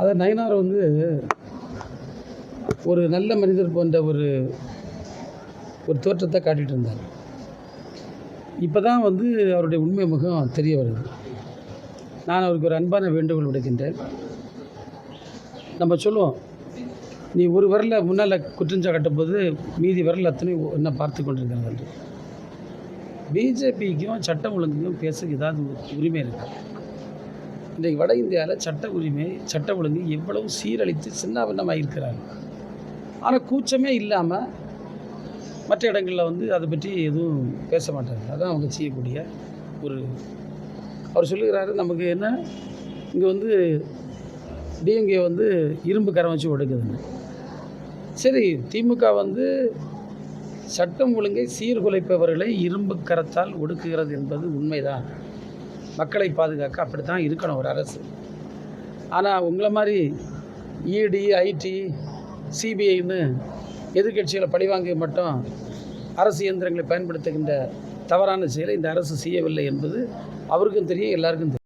அதை நயனார் வந்து ஒரு நல்ல மனிதர் போன்ற ஒரு ஒரு தோற்றத்தை காட்டிகிட்டு இருந்தார். இப்போ தான் வந்து அவருடைய உண்மை முகம் தெரிய வருது. நான் அவருக்கு ஒரு அன்பான வேண்டுகோள் விடுக்கின்றேன். நம்ம சொல்லுவோம் நீ ஒரு வரல முன்னால் குற்றஞ்சா கட்டும்போது மீதி விரல் அத்தனை என்ன பார்த்து கொண்டிருக்கிறது என்று பிஜேபிக்கும் சட்டம் ஒழுங்குக்கும் பேச ஏதாவது உரிமை இருக்குது இன்றைக்கு வட இந்தியாவில் சட்ட உரிமை சட்ட ஒழுங்கு எவ்வளவு சீரழித்து சின்னாபின்னமாக இருக்கிறாங்க ஆனால் கூச்சமே இல்லாமல் மற்ற இடங்களில் வந்து அதை பற்றி எதுவும் பேச மாட்டாங்க. அதான் அவங்க செய்யக்கூடிய ஒரு அவர் சொல்லுகிறாரு நமக்கு என்ன? இங்கே வந்து டிஎம்கே வந்து இரும்பு கரம் வச்சு ஒடுக்குதுன்னு. சரி திமுக வந்து சட்டம் ஒழுங்கை சீர்குலைப்பவர்களை இரும்பு கரத்தால் ஒடுக்குகிறது என்பது உண்மைதான். மக்களை பாதுகாக்க அப்படி தான் இருக்கணும் ஒரு அரசு. ஆனால் உங்களை மாதிரி இடி ஐடி சிபிஐன்னு எதிர்கட்சிகளை பழிவாங்க மட்டும் அரசு இயந்திரங்களை பயன்படுத்துகின்ற தவறான செயலை இந்த அரசு செய்யவில்லை என்பது அவருக்கும் தெரியும் எல்லாருக்கும் தெரியும்.